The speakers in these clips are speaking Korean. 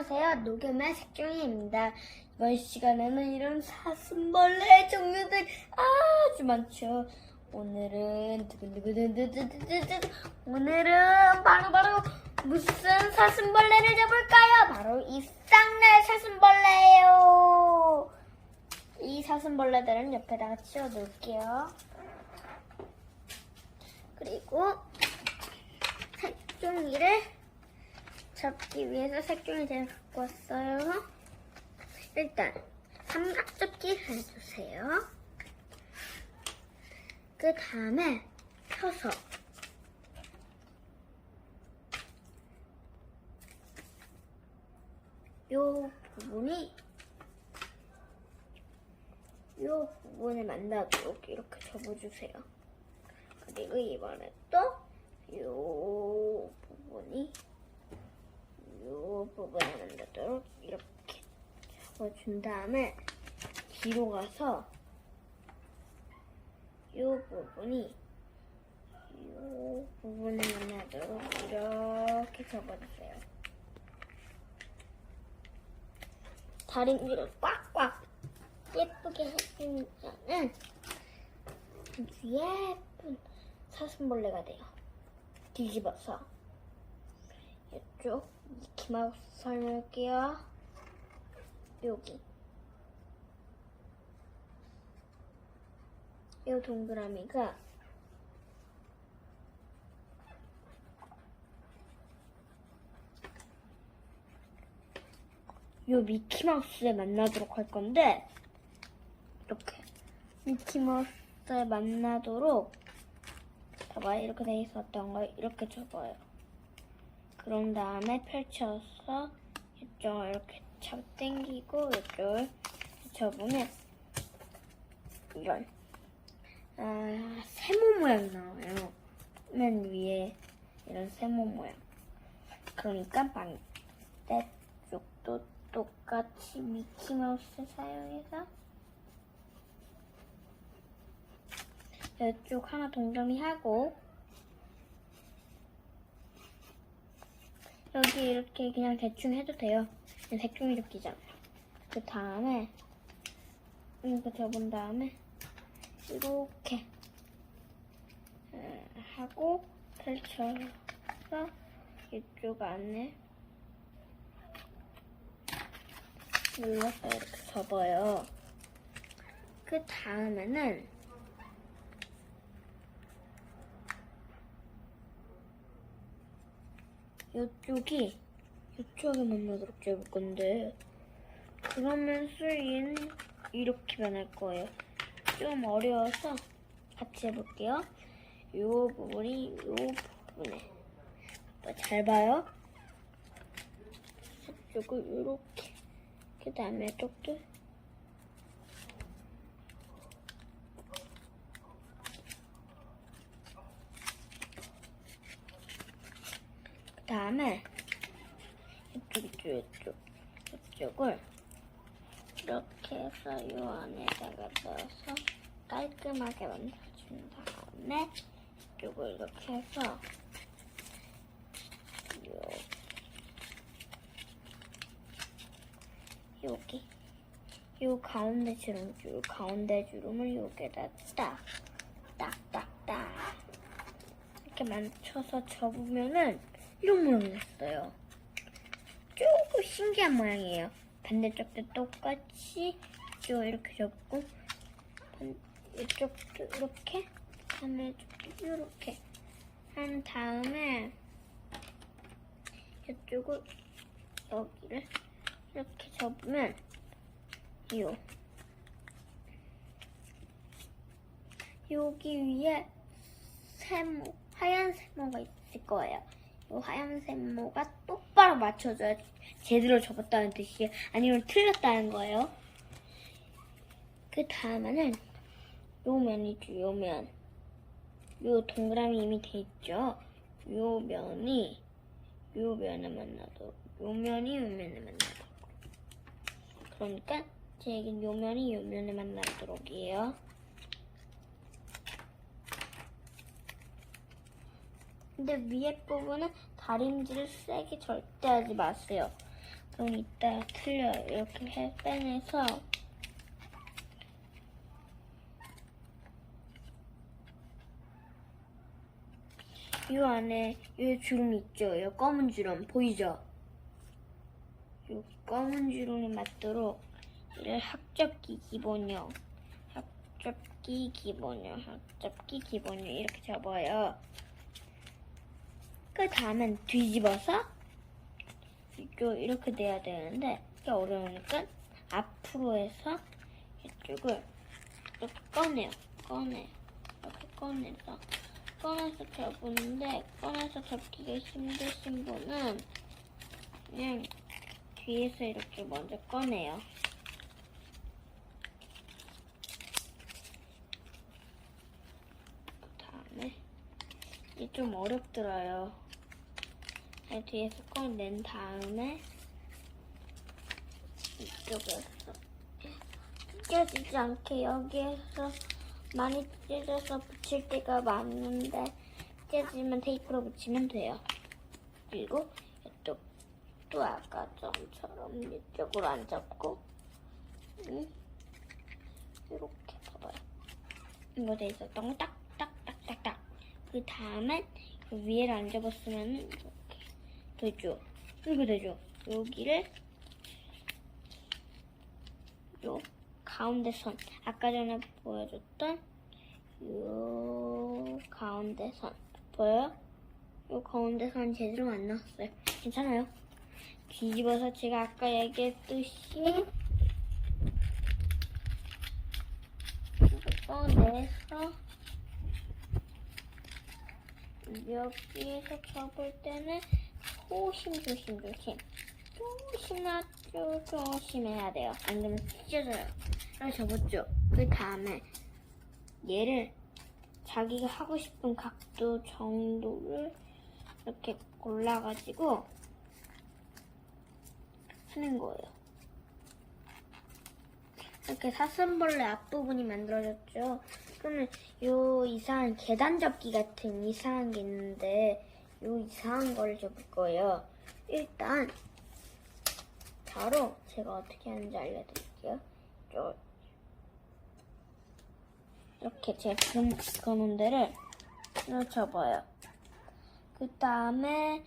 안녕하세요. 녹음의 색종이입니다. 이번 시간에는 이런 사슴벌레 종류들 아주 많죠. 오늘은 오늘은 바로 바로 무슨 사슴벌레를 잡을까요? 바로 이 쌍날 사슴벌레예요. 이 사슴벌레들은 옆에다가 치워놓을게요. 그리고 색종이를 잡기 위해서 색종이 제가 갖고 왔어요. 일단 삼각접기 해주세요. 그 다음에 펴서 요 부분이 요 부분을 만나도록 이렇게 접어주세요. 그리고 이번에 또 요 부분이 요 부분을 만들도록 이렇게 접 어 준 다음에 뒤로 가서 요 부분이 요 부분을 만나도록 이렇게 접어주세요. 다림질을 꽉꽉 예쁘게 해주면은 예쁜 사슴벌레가 돼요. 뒤집어서 이쪽 미키마우스 설명할게요. 여기. 이 동그라미가 요 미키마우스에 만나도록 할 건데 이렇게 미키마우스에 만나도록 봐봐요. 이렇게 돼 있었던 걸 이렇게 접어요. 그런 다음에 펼쳐서 이쪽을 이렇게 잡 당기고 이쪽을 접으면 이런. 아, 세모 모양 나와요. 맨 위에 이런 세모 모양. 그러니까 반대쪽도 똑같이 미키마우스 사용해서 이쪽 하나 동그라미 하고 여기 이렇게 그냥 대충 해도 돼요. 색종이 접기잖아요. 그 다음에 이거 접은 다음에 이렇게 에, 하고 펼쳐서 이쪽 안에 눌러서 이렇게 접어요. 그 다음에는 이쪽이 이쪽에 만나도록 잡을 건데 그러면서 얘는 이렇게 변할 거예요. 좀 어려워서 같이 해볼게요. 이 부분이 이 부분에 아빠 잘 봐요. 이쪽을 이렇게 그 다음에 이쪽도 그 다음에 이쪽 이쪽 이쪽 이쪽을 이렇게 해서 요 안에다가 넣어서 깔끔하게 만들어준 다음에 이쪽을 이렇게 해서 요 여기 요 가운데 주름 요 가운데 주름을 여기에다 딱 딱 딱딱 이렇게 맞춰서 접으면은 이런 모양이 났어요. 신기한 모양이에요. 반대쪽도 똑같이 이쪽 이렇게 접고 반- 이쪽도 이렇게 다음에 이쪽도 이렇게 한 다음에 이쪽을 여기를 이렇게 접으면 요 여기 위에 세모 하얀 세모가 있을 거예요. 이 하얀 세모가 똑바로 맞춰줘야 제대로 접었다는 뜻이에요. 아니면 틀렸다는 거예요. 그 다음에는 요 면이죠, 요 면. 요 동그라미 이미 돼 있죠? 요 면이 요 면에 만나도록, 요 면이 요 면에 만나도록. 그러니까 제 얘기는 요 면이 요 면에 만나도록이에요. 근데 위에 부분은 다림질을 세게 절대 하지 마세요. 그럼 이따 틀려 이렇게 해 빼내서 이 안에 이 주름 있죠? 이 검은 주름 보이죠? 이 검은 주름에 맞도록 이를 학접기 기본형, 학접기 기본형, 학접기 기본형 이렇게 접어요. 그 다음엔 뒤집어서 이렇게 돼야 되는데 이게 어려우니까 앞으로 해서 이쪽을 이렇게 꺼내요. 꺼내. 이렇게 꺼내서 꺼내서 접는데 꺼내서 접기가 힘드신 분은 그냥 뒤에서 이렇게 먼저 꺼내요. 그 다음에 이게 좀 어렵더라요. 네, 뒤에서 꺼낸 다음에 이쪽에서 찢어지지 않게 여기에서 많이 찢어져서 붙일 때가 많은데 찢어지면 테이프로 붙이면 돼요. 그리고 이쪽도 아까 전처럼 이쪽으로 안 잡고 응? 이렇게 봐봐요. 이거 돼 있었던 거 딱 딱 딱 딱 딱 그 다음에 그 위에를 안 접었으면 이렇게 되죠. 이렇게 되죠. 여기를 요 가운데 선 아까 전에 보여줬던 요 가운데 선 보여요? 요 가운데 선 제대로 안 나왔어요. 괜찮아요. 뒤집어서 제가 아까 얘기했듯이 꺼내서 여기에서 접을 때는 조심 조심 조심. 조심하죠 조심해야 돼요. 안 그러면 찢어져요. 그래서 접었죠? 그 다음에 얘를 자기가 하고 싶은 각도 정도를 이렇게 골라가지고 하는 거예요. 이렇게 사슴벌레 앞부분이 만들어졌죠. 그러면 요 이상한 계단 접기 같은 이상한 게 있는데 요 이상한 거를 접을 거예요. 일단 바로 제가 어떻게 하는지 알려드릴게요. 요- 이렇게 제가 이렇게 접어요. 그 다음에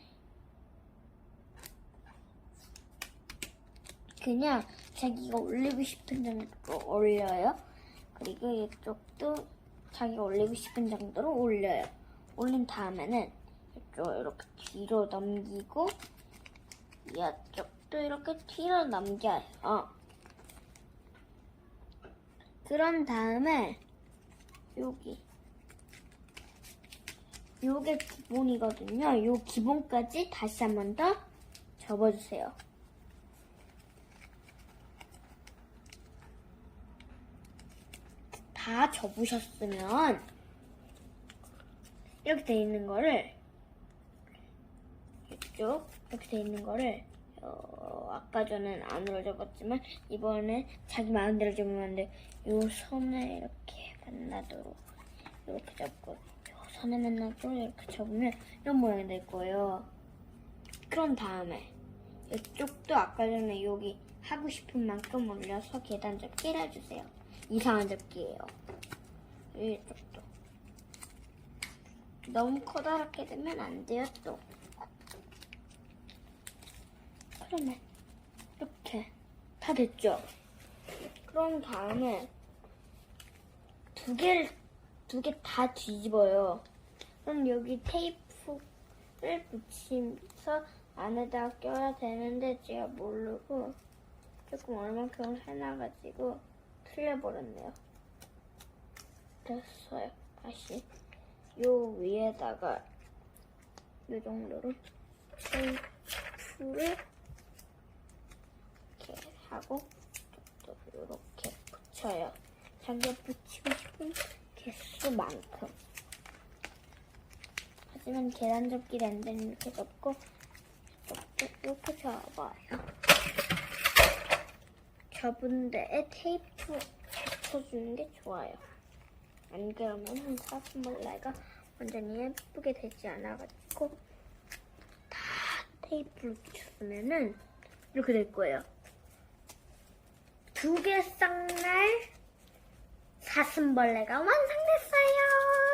그냥 자기가 올리고 싶은 정도로 올려요. 그리고 이쪽도 자기가 올리고 싶은 정도로 올려요. 올린 다음에는 이쪽 이렇게 뒤로 넘기고 이쪽도 이렇게 뒤로 넘겨요. 그런 다음에 여기 요게 기본이거든요. 요 기본까지 다시 한 번 더 접어주세요. 다 접으셨으면 이렇게 돼 있는 거를 이쪽 이렇게 돼 있는 거를 어, 아까 전엔 안으로 접었지만 이번에 자기 마음대로 접으면 안 돼. 요 선에 이렇게 만나도록 이렇게 잡고 요 선에 만나도록 이렇게 접으면 이런 모양이 될 거예요. 그런 다음에 이쪽도 아까 전에 여기 하고 싶은 만큼 올려서 계단 접기를 해주세요. 이상한 접기예요. 이쪽도. 너무 커다랗게 되면 안 돼요, 또. 그러면 이렇게 다 됐죠? 그런 다음에 두 개를 두 개 다 뒤집어요. 그럼 여기 테이프를 붙이면서 안에다 껴야 되는데 제가 모르고 조금 얼만큼 해놔가지고 틀려버렸네요. 됐어요. 다시 요 위에다가 이 정도로 테이프를 이렇게 하고 또 이렇게 붙여요. 자기가 붙이고 싶은 개수만큼. 하지만 계단 안 되면 이렇게 접고 이렇게 접어요. 접은 데에 테이프 붙여주는 게 좋아요. 안 그러면 사슴벌레가 완전히 예쁘게 되지 않아가지고 다 테이프를 붙였으면은 이렇게 될 거예요. 두 개 쌍날 사슴벌레가 완성됐어요.